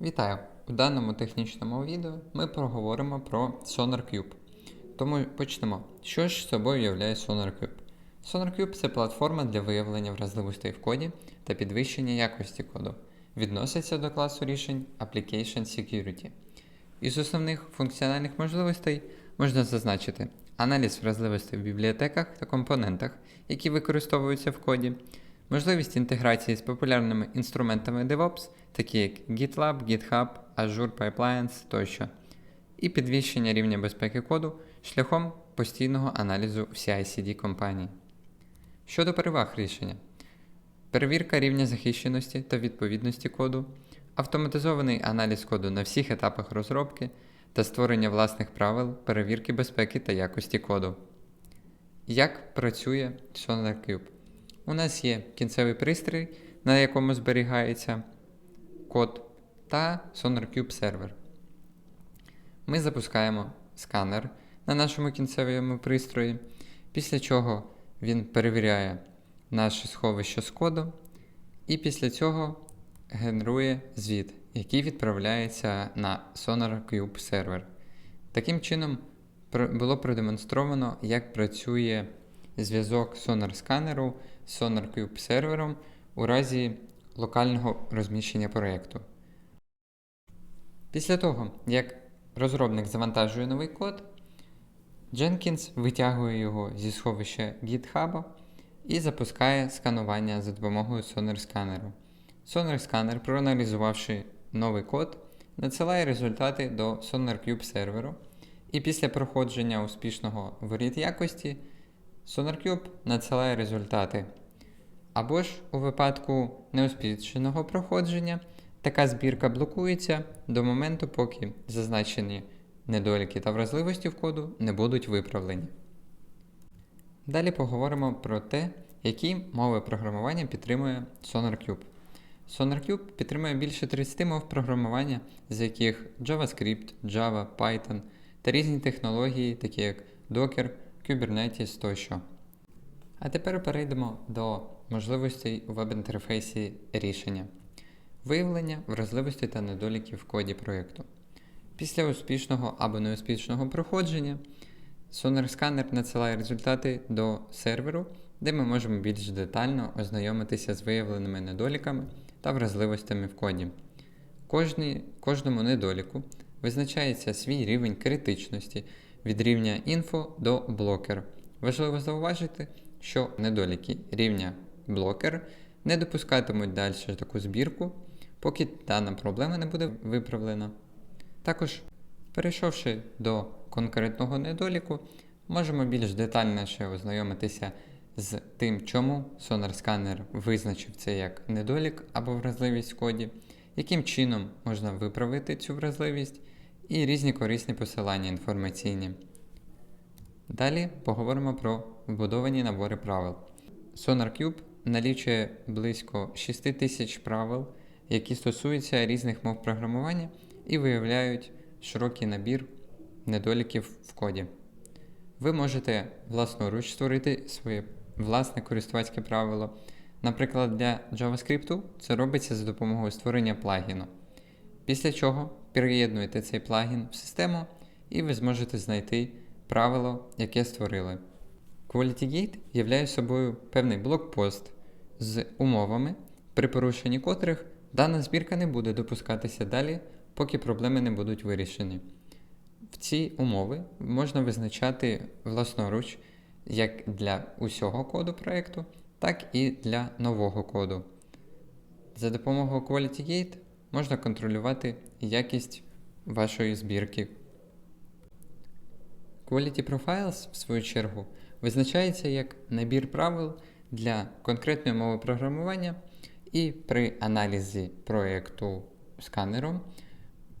Вітаю! У даному технічному відео ми проговоримо про SonarCube. Тому почнемо. Що ж собою являє SonarCube? SonarCube це платформа для виявлення вразливостей в коді та підвищення якості коду. Відноситься до класу рішень Application Security. Із основних функціональних можливостей можна зазначити аналіз вразливостей в бібліотеках та компонентах, які використовуються в коді, можливість інтеграції з популярними інструментами DevOps, такі як GitLab, GitHub, Azure Pipelines тощо, і підвищення рівня безпеки коду шляхом постійного аналізу в CI/CD компанії. Щодо переваг рішення, перевірка рівня захищеності та відповідності коду, автоматизований аналіз коду на всіх етапах розробки та створення власних правил перевірки безпеки та якості коду. Як працює SonarCube? У нас є кінцевий пристрій, на якому зберігається код, та SonarCube сервер. Ми запускаємо сканер на нашому кінцевому пристрої, після чого він перевіряє наше сховище з коду, і після цього генерує звіт, який відправляється на SonarCube сервер. Таким чином, було продемонстровано, як працює зв'язок Sonar сканеру з SonarCube сервером у разі локального розміщення проєкту. Після того, як розробник завантажує новий код, Jenkins витягує його зі сховища GitHub і запускає сканування за допомогою Sonar сканеру. Sonar сканер, проаналізувавши новий код, надсилає результати до SonarCube серверу, і після проходження успішного воріт якості SonarCube надсилає результати. Або ж у випадку неуспішного проходження така збірка блокується до моменту, поки зазначені недоліки та вразливості в коду не будуть виправлені. Далі поговоримо про те, які мови програмування підтримує SonarCube. SonarCube підтримує більше 30 мов програмування, з яких JavaScript, Java, Python та різні технології, такі як Docker, Kubernetes тощо. А тепер перейдемо до можливостей у веб-інтерфейсі рішення. Виявлення вразливостей та недоліків в коді проєкту. Після успішного або неуспішного проходження Scanner надсилає результати до серверу, де ми можемо більш детально ознайомитися з виявленими недоліками та вразливостями в коді. Кожні, кожному недоліку визначається свій рівень критичності від рівня інфо до блокер. Важливо зауважити, що недоліки рівня блокер не допускатимуть далі таку збірку, поки дана проблема не буде виправлена. Також, перейшовши до конкретного недоліку, можемо більш детальніше ознайомитися з тим, чому Sonar Scanner визначив це як недолік або вразливість в коді, яким чином можна виправити цю вразливість, і різні корисні посилання інформаційні. Далі поговоримо про вбудовані набори правил. SonarCube налічує близько 6000 правил, які стосуються різних мов програмування і виявляють широкий набір недоліків в коді. Ви можете власноруч створити своє власне користувацьке правило. Наприклад, для JavaScript це робиться за допомогою створення плагіну. Після чого приєднуєте цей плагін в систему, і ви зможете знайти правило, яке створили. QualityGate являє собою певний блокпост з умовами, при порушенні котрих дана збірка не буде допускатися далі, поки проблеми не будуть вирішені. В ці умови можна визначати власноруч як для усього коду проєкту, так і для нового коду. За допомогою QualityGate можна контролювати якість вашої збірки. Quality Profiles, в свою чергу, визначається як набір правил для конкретної мови програмування, і при аналізі проєкту сканером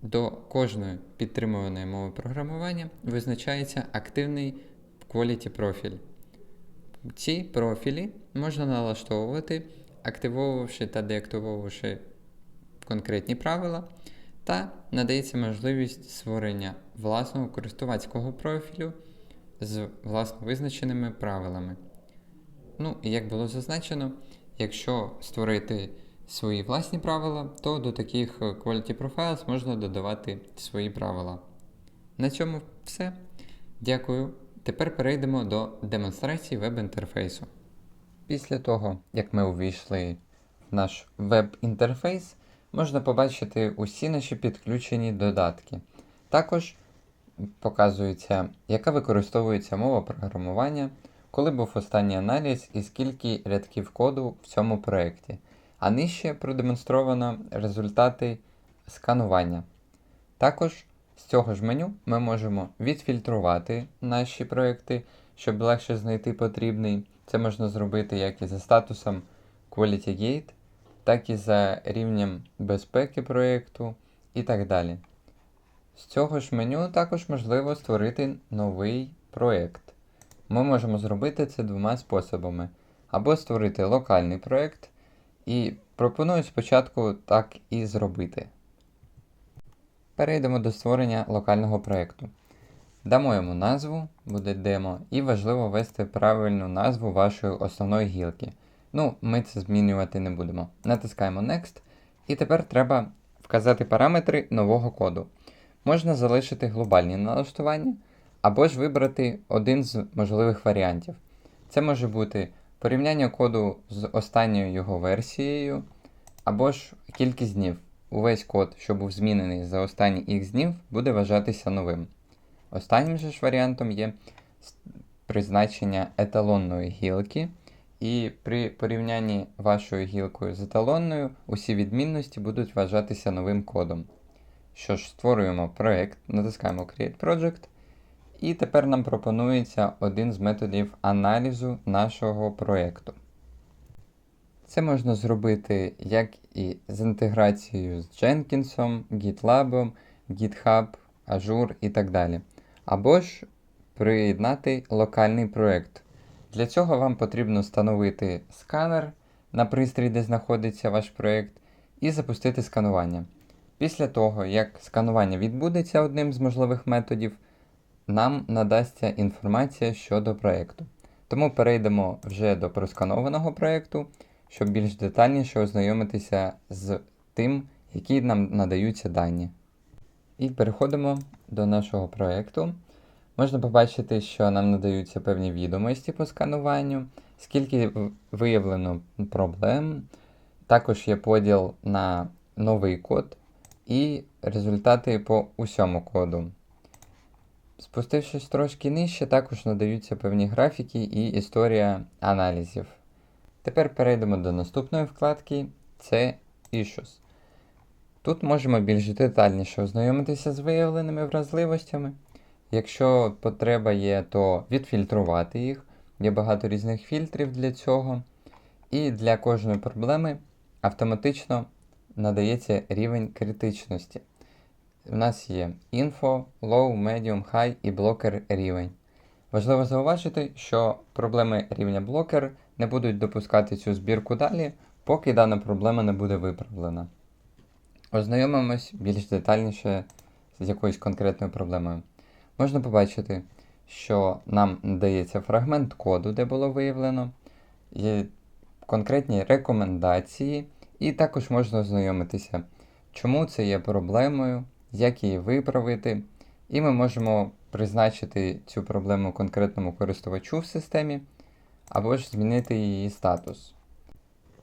до кожної підтримуваної мови програмування визначається активний Quality профіль. Ці профілі можна налаштовувати, активовувавши та деактивовувавши конкретні правила, та надається можливість створення власного користувацького профілю з власно визначеними правилами. Ну, і як було зазначено, якщо створити свої власні правила, то до таких е, Quality Profiles можна додавати свої правила. На цьому все. Дякую. Тепер перейдемо до демонстрації веб-інтерфейсу. Після того, як ми увійшли в наш веб-інтерфейс, можна побачити усі наші підключені додатки. Також показується, яка використовується мова програмування, коли був останній аналіз і скільки рядків коду в цьому проєкті. А нижче продемонстровано результати сканування. Також з цього ж меню ми можемо відфільтрувати наші проекти, щоб легше знайти потрібний. Це можна зробити як і за статусом Quality Gate, так і за рівнем безпеки проєкту і так далі. З цього ж меню також можливо створити новий проєкт. Ми можемо зробити це двома способами: або створити локальний проєкт, і пропоную спочатку так і зробити. Перейдемо до створення локального проєкту. Дамо йому назву, буде демо, і важливо ввести правильну назву вашої основної гілки. Ну, ми це змінювати не будемо. Натискаємо Next. І тепер треба вказати параметри нового коду. Можна залишити глобальні налаштування, або ж вибрати один з можливих варіантів. Це може бути порівняння коду з останньою його версією, або ж кількість днів. Увесь код, що був змінений за останні X днів, буде вважатися новим. Останнім же ж варіантом є призначення еталонної гілки, і при порівнянні вашою гілкою з еталонною усі відмінності будуть вважатися новим кодом. Що ж, створюємо проект, натискаємо Create Project, і тепер нам пропонується один з методів аналізу нашого проєкту. Це можна зробити як і з інтеграцією з Jenkins, GitLab, GitHub, Azure і так далі. Або ж приєднати локальний проєкт. Для цього вам потрібно встановити сканер на пристрій, де знаходиться ваш проєкт, і запустити сканування. Після того, як сканування відбудеться одним з можливих методів, нам надасться інформація щодо проєкту. Тому перейдемо вже до просканованого проєкту, щоб більш детальніше ознайомитися з тим, які нам надаються дані. І переходимо до нашого проєкту. Можна побачити, що нам надаються певні відомості по скануванню, скільки виявлено проблем. Також є поділ на новий код і результати по усьому коду. Спустившись трошки нижче, також надаються певні графіки і історія аналізів. Тепер перейдемо до наступної вкладки це Issues. Тут можемо більш детальніше ознайомитися з виявленими вразливостями. Якщо потреба є, то відфільтрувати їх. Є багато різних фільтрів для цього. І для кожної проблеми автоматично надається рівень критичності. У нас є Info, Low, Medium, High і блокер рівень. Важливо зауважити, що проблеми рівня блокер не будуть допускати цю збірку далі, поки дана проблема не буде виправлена. Ознайомимось більш детальніше з якоюсь конкретною проблемою. Можна побачити, що нам надається фрагмент коду, де було виявлено, є конкретні рекомендації, і також можна ознайомитися, чому це є проблемою, як її виправити, і ми можемо призначити цю проблему конкретному користувачу в системі, або ж змінити її статус.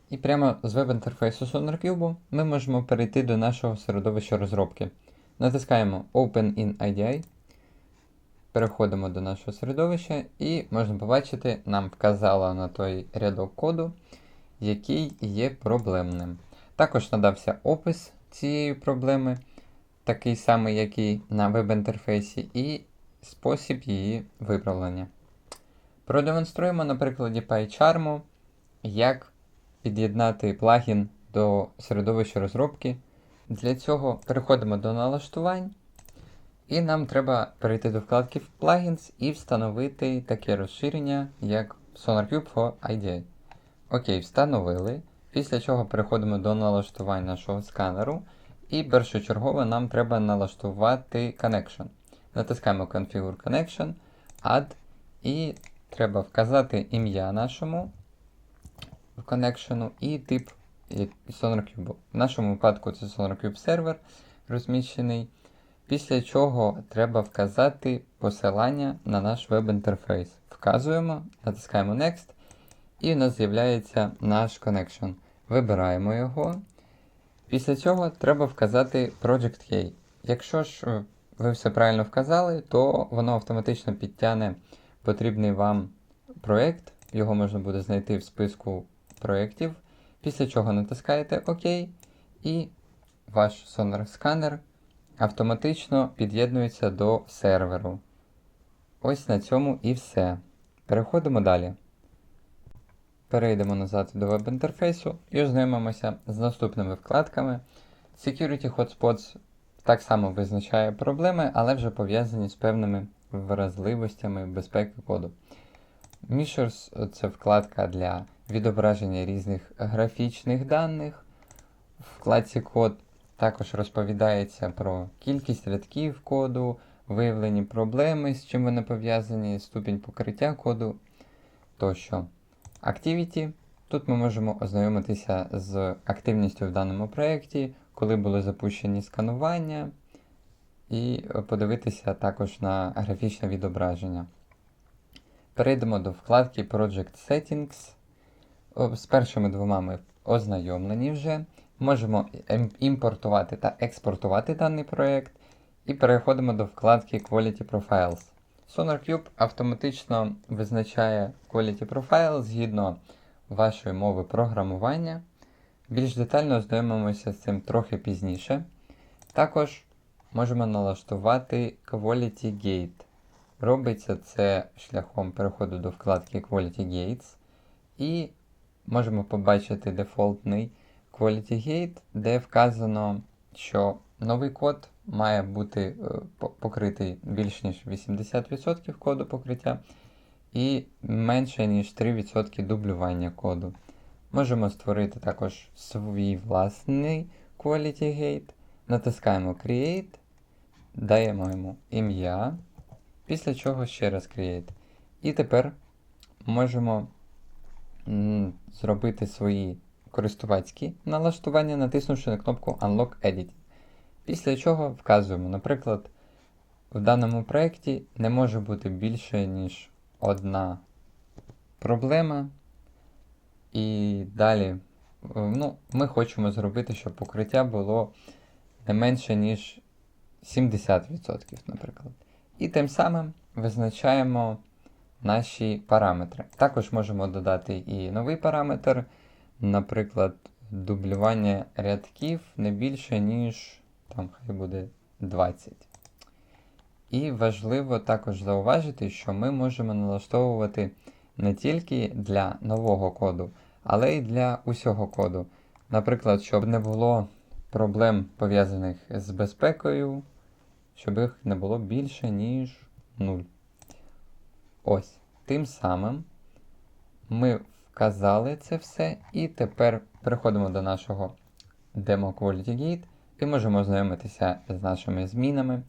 І прямо з веб-інтерфейсу SonarCube ми можемо перейти до нашого середовища розробки. Натискаємо Open in IDE, переходимо до нашого середовища і можна побачити, нам вказало на той рядок коду, який є проблемним. Також надався опис цієї проблеми, такий самий, як і на веб-інтерфейсі, і спосіб її виправлення. Продемонструємо на прикладі PyCharm, як під'єднати плагін до середовища розробки. Для цього переходимо до налаштувань, і нам треба перейти до вкладки Plugins і встановити таке розширення, як SonarCube for IDE. Окей, встановили. Після чого переходимо до налаштувань нашого сканеру. І першочергово нам треба налаштувати connection. Натискаємо Configure Connection, Add, і треба вказати ім'я нашому в connection і тип SonarCube. В нашому випадку це SonarCube сервер розміщений. Після чого треба вказати посилання на наш веб-інтерфейс. Вказуємо, натискаємо Next, і у нас з'являється наш connection. Вибираємо його. Після цього треба вказати Project Key. Якщо ж е, ви все правильно вказали, то воно автоматично підтягне потрібний вам проєкт. Його можна буде знайти в списку проєктів. Після чого натискаєте ОК, і ваш Sonar сканер автоматично під'єднується до серверу. Ось на цьому і все. Переходимо далі. Перейдемо назад до веб-інтерфейсу і ознайомимося з наступними вкладками. Security Hotspots так само визначає проблеми, але вже пов'язані з певними вразливостями безпеки коду. Measures це вкладка для відображення різних графічних даних. В вкладці код також розповідається про кількість рядків коду, виявлені проблеми, з чим вони пов'язані, ступінь покриття коду тощо. Activity. Тут ми можемо ознайомитися з активністю в даному проєкті, коли були запущені сканування, і подивитися також на графічне відображення. Перейдемо до вкладки Project Settings. З першими двома ми ознайомлені вже. Можемо імпортувати та експортувати даний проєкт. І переходимо до вкладки Quality Profiles. SonarCube автоматично визначає Quality Profile згідно вашої мови програмування. Більш детально ознайомимося з цим трохи пізніше. Також можемо налаштувати Quality Gate. Робиться це шляхом переходу до вкладки Quality Gates. І можемо побачити дефолтний Quality Gate, де вказано, що новий код має бути е, покритий більш ніж 80% коду покриття і менше ніж 3% дублювання коду. Можемо створити також свій власний Quality Gate. Натискаємо Create, даємо йому ім'я, після чого ще раз Create. І тепер можемо зробити свої користувацькі налаштування, натиснувши на кнопку Unlock Edit. Після чого вказуємо, наприклад, в даному проєкті не може бути більше, ніж одна проблема. І далі ну, ми хочемо зробити, щоб покриття було не менше, ніж 70%, наприклад. І тим самим визначаємо наші параметри. Також можемо додати і новий параметр, наприклад, дублювання рядків не більше, ніж там хай буде 20. І важливо також зауважити, що ми можемо налаштовувати не тільки для нового коду, але й для усього коду. Наприклад, щоб не було проблем пов'язаних з безпекою, щоб їх не було більше, ніж 0. Ось. Тим самим ми вказали це все, і тепер переходимо до нашого Demo Quality Gate і можемо ознайомитися з нашими змінами.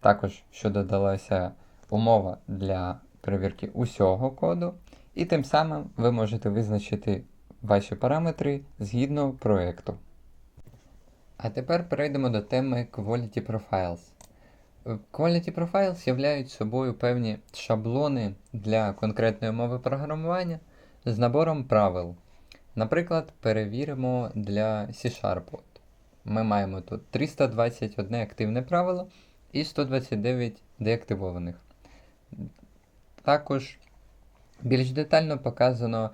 Також, що додалася умова для перевірки усього коду. І тим самим ви можете визначити ваші параметри згідно проєкту. А тепер перейдемо до теми Quality Profiles. Quality Profiles являють собою певні шаблони для конкретної мови програмування з набором правил. Наприклад, перевіримо для C-Sharp. Ми маємо тут 321 активне правило і 129 деактивованих. Також більш детально показано,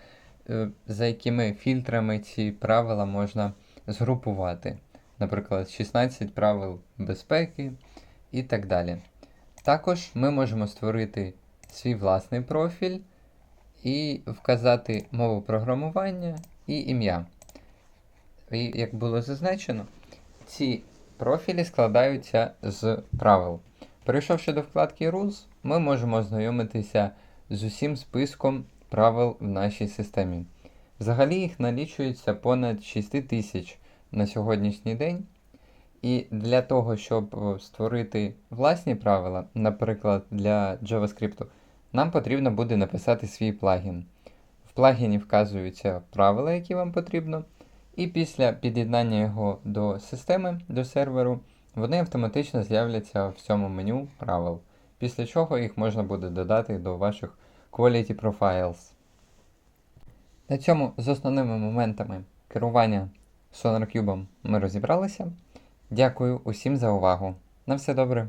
е, за якими фільтрами ці правила можна згрупувати. Наприклад, 16 правил безпеки і так далі. Також ми можемо створити свій власний профіль і вказати мову програмування і ім'я. І як було зазначено, ці профілі складаються з правил. Перейшовши до вкладки Rules, ми можемо ознайомитися з усім списком правил в нашій системі. Взагалі їх налічується понад 6 тисяч на сьогоднішній день. І для того, щоб створити власні правила, наприклад, для JavaScript, нам потрібно буде написати свій плагін. В плагіні вказуються правила, які вам потрібно, І після під'єднання його до системи, до серверу, вони автоматично з'являться в цьому меню правил, після чого їх можна буде додати до ваших Quality Profiles. На цьому з основними моментами керування SonarCube ми розібралися. Дякую усім за увагу. На все добре!